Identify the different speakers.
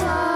Speaker 1: 셔